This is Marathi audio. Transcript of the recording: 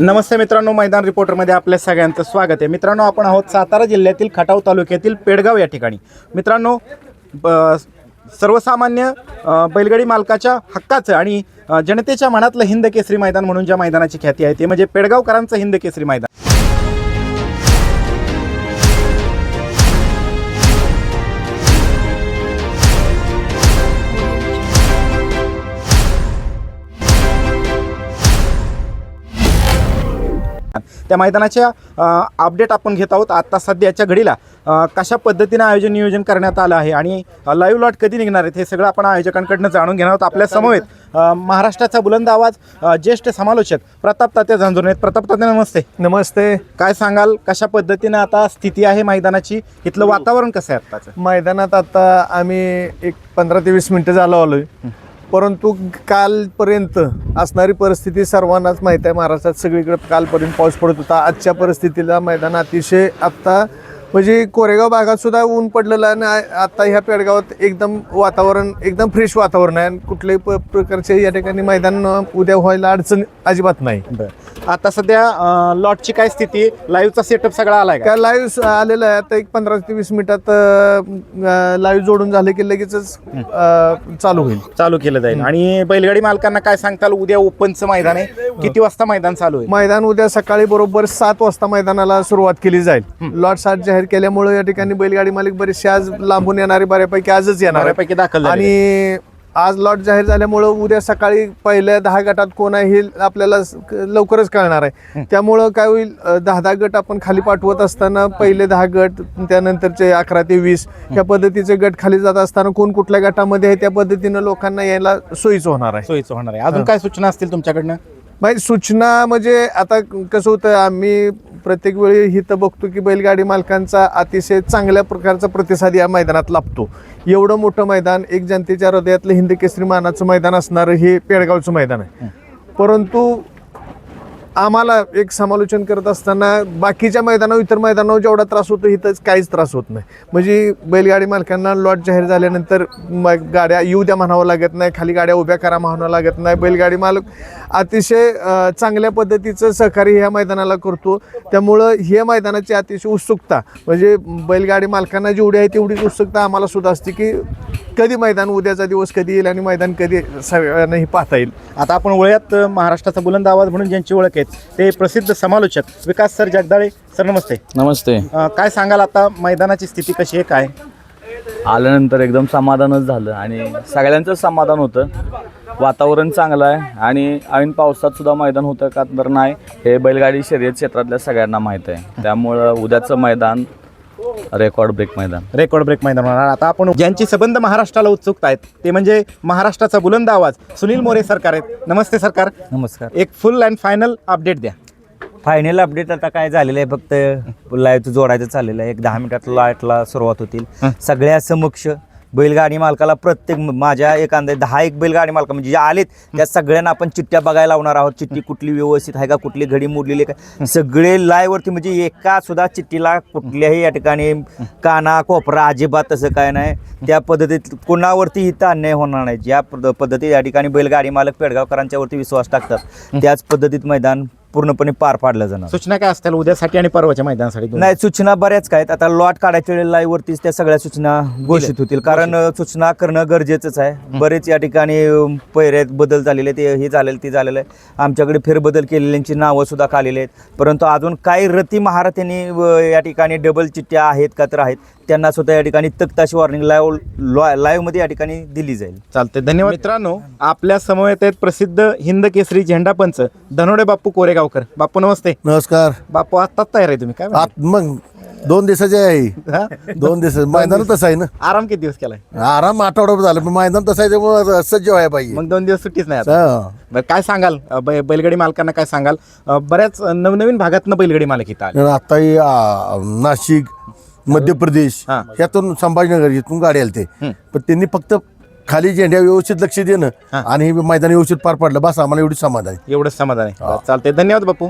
नमस्ते मित्रांनो मैदान रिपोर्टरमध्ये आपल्या सगळ्यांचं स्वागत आहे. मित्रांनो आपण आहोत सातारा जिल्ह्यातील खटाव तालुक्यातील पेडगाव या ठिकाणी. मित्रांनो ब- सर्वसामान्य बैलगाडी मालकाच्या हक्काचं आणि जनतेच्या मनातलं हिंद केसरी मैदान म्हणून ज्या मैदानाची ख्याती आहे ते म्हणजे पेडगावकरांचं हिंद केसरी मैदान. त्या मैदानाच्या अपडेट आपण घेत आहोत आता सध्याच्या घडीला. कशा पद्धतीनं आयोजन नियोजन करण्यात आलं आहे आणि लाईव्ह लॉट कधी निघणार आहेत हे सगळं आपण आयोजकांकडनं जाणून घेणार आहोत. आपल्या समवेत महाराष्ट्राचा बुलंद आवाज ज्येष्ठ समालोचक प्रताप तात्या झांजुर्णे आहेत. प्रताप तात्या नमस्ते. नमस्ते. काय सांगाल कशा पद्धतीनं आता स्थिती आहे मैदानाची? इथलं वातावरण कसं आहे आत्ताचं? मैदानात आता आम्ही एक पंधरा ते वीस मिनिटं झालो आलोय. परंतु कालपर्यंत असणारी परिस्थिती सर्वांनाच माहीत आहे. महाराष्ट्रात सगळीकडे कालपर्यंत पाऊस पडत होता. आजच्या परिस्थितीला मैदान अतिशय आत्ता म्हणजे कोरेगाव भागात सुद्धा ऊन पडलेलं आहे आणि आता ह्या पेडगावात एकदम वातावरण एकदम फ्रेश वातावरण आहे. आणि कुठल्याही प प्रकारचे या ठिकाणी मैदान उद्या व्हायला अडचण अजिबात नाही. बरं. आता सध्या अ, लॉटची काय स्थिती? आहे लाईव्हचा सेटअप सगळा आलाय का? लाईव्ह आलेलं आहे. आता एक पंधरा ते वीस मिनिटात लाईव्ह जोडून झाले की लगेचच अं, चालू होईल. चालू केलं जाईल. आणि बैलगाडी मालकांना काय सांगताल? उद्या ओपनचं मैदान आहे. किती वाजता मैदान चालू आहे मैदान उद्या सकाळी बरोबर सात वाजता मैदानाला सुरुवात केली जाईल. लॉट सात जाहीर केल्यामुळे या ठिकाणी बैलगाडी मालिक बरेचसे आज लांबून येणारे बऱ्यापैकी आजच येणार. बऱ्यापैकी दाखल झालेले आणि आज लॉट जाहीर झाल्यामुळं उद्या सकाळी पहिल्या दहा गटात कोण आहे हे आपल्याला स- क- लवकरच कळणार आहे. त्यामुळं काय होईल दहा दहा गट आपण खाली पाठवत असताना पहिले दहा गट त्यानंतरचे अकरा ते वीस या पद्धतीचे गट खाली जात असताना कोण कुठल्या गटामध्ये आहे त्या पद्धतीनं लोकांना यायला सोयीचं होणार आहे. सोयीचं होणार आहे. अजून काय सूचना असतील तुमच्याकडनं? माहिती सूचना म्हणजे आता कसं होतं आम्ही प्रत्येक वेळी इथं बघतो की बैलगाडी मालकांचा अतिशय चांगल्या प्रकारचा प्रतिसाद या मैदानात लाभतो. एवढं मोठं मैदान एक जनतेच्या हृदयातलं हिंद केसरी मानाचं मैदान असणारं हे पेडगावचं मैदान आहे. परंतु आम्हाला एक समालोचन करत असताना बाकीच्या मैदानावर इतर मैदानावर जेवढा त्रास होतो इथंच काहीच त्रास होत नाही. म्हणजे बैलगाडी मालकांना लॉट जाहीर झाल्यानंतर मग गाड्या येऊ द्या म्हणावं लागत नाही खाली गाड्या उभ्या करा म्हणावं लागत नाही. बैलगाडी मालक अतिशय चांगल्या पद्धतीचं सहकार्य ह्या मैदानाला करतो. त्यामुळं हे मैदानाची अतिशय उत्सुकता म्हणजे बैलगाडी मालकांना जेवढी आहे तेवढीच उत्सुकता आम्हाला सुद्धा असते की कधी मैदान उद्याचा दिवस कधी येईल आणि मैदान कधी सगळ्यांनाही पाहता येईल. आता आपण वळ्यात महाराष्ट्राचा बुलंद आवाज म्हणून ज्यांची ओळख आहे. ते प्रसिद्ध समालोचक विकास सर जगदाळे सर नमस्ते. नमस्ते. अ, काय सांगाल आता? मैदानाची स्थिती कशी आहे? काय? आल्यानंतर एकदम समाधानच झालं आणि सगळ्यांचंच समाधान होतं. वातावरण चांगलं आहे आणि ऐन पावसात सुद्धा मैदान होतं का तर नाही हे बैलगाडी शर्यत क्षेत्रातल्या सगळ्यांना माहीत आहे. त्यामुळं उद्याचं मैदान रेकॉर्ड ब्रेक मैदान. रेकॉर्ड ब्रेक मैदान होणार. आता आपण ज्यांची संबंध महाराष्ट्राला उत्सुकता आहेत ते म्हणजे महाराष्ट्राचा बुलंद आवाज सुनील मोरे सरकार आहेत. नमस्ते सरकार. नमस्कार. एक फुल अँड फायनल अपडेट द्या. फायनल अपडेट आता काय झालेलं आहे फक्त लाईव्ह जोडायचं चाललेलं आहे. एक दहा मिनिटात लाईटला सुरुवात होतील. सगळ्या समक्ष बैलगाडी मालकाला प्रत्येक माझ्या अंदाज दहा एक बैलगाडी मालका म्हणजे जे आलेत त्या सगळ्यांना आपण चिठ्ठ्या बघायला लावणार आहोत. चिठ्ठी कुठली व्यवस्थित आहे का कुठली घडी मोडलेली आहे का? सगळे live वरती म्हणजे एका सुद्धा चिठ्ठीला कुठल्याही या ठिकाणी काना कोपरा अजिबात तसं काय नाही. त्या पद्धतीत कोणावरती इथं अन्याय होणार नाही. ज्या पद्ध- पद्धतीत या ठिकाणी बैलगाडी मालक पेडगावकरांच्या वरती विश्वास टाकतात त्याच पद्धतीत मैदान पूर्णपणे पार पाडलं जाणार. सूचना काय असतील उद्यासाठी आणि परवाच्या मैदानासाठी दोन्ही? नाही सूचना बऱ्याच काय आहेत. आता लॉट काढायच्या वेळेला live वरतीच त्या सगळ्या सूचना घोषित होतील. कारण अ, सूचना करणं गरजेचंच आहे. बरेच या ठिकाणी पैऱ्यात बदल झालेले ते हे झालेलं ते झालेलं आहे. आमच्याकडे फेरबदल केलेल्यांची नावं सुद्धा खालेली आहेत. परंतु अजून काही रती महारथ्यांनी अ, या ठिकाणी डबल चिठ्ठ्या आहेत का तर आहेत. त्यांना सुद्धा या ठिकाणी तक्ताशी वॉर्निंग लाईव्ह लाईव्हमध्ये या ठिकाणी दिली जाईल. चालते धन्यवाद. मित्रांनो आपल्या समवेत आहेत प्रसिद्ध हिंद केसरी झेंडा पंच धनोडे बाप्पू कोरेगावकर. बाप्पू नमस्ते. नमस्कार. बाप्पू आत्ताच तयार आहे तुम्ही. काय म्हणता? आत मग दोन दिवसाचे आहे. हा? दोन दिवस मैदान तसं आहे ना? आराम किती दिवस केलाय? आराम आठवडा झालं पण मैदान तसं आहे त्यामुळे सज्ज व्हायला पाहिजे. मग दोन दिवस सुट्टीच नाही आता? हा. बरं काय सांगाल? अ, बै- बैलगाडी मालकांना काय सांगाल? अ, बऱ्याच नवनवीन भागातनं बैलगाडी मालक इथं आले. आताही आ, नाशिक मध्य प्रदेश हा. यातून संभाजीनगर इथून गाडी आली ते पण त्यांनी फक्त खाली झेंड्या व्यवस्थित लक्ष देणं आणि हे मैदान व्यवस्थित पार पडलं. बस आम्हाला एवढी समाधान आहे. एवढंच समाधान आहे. चालते धन्यवाद बापू.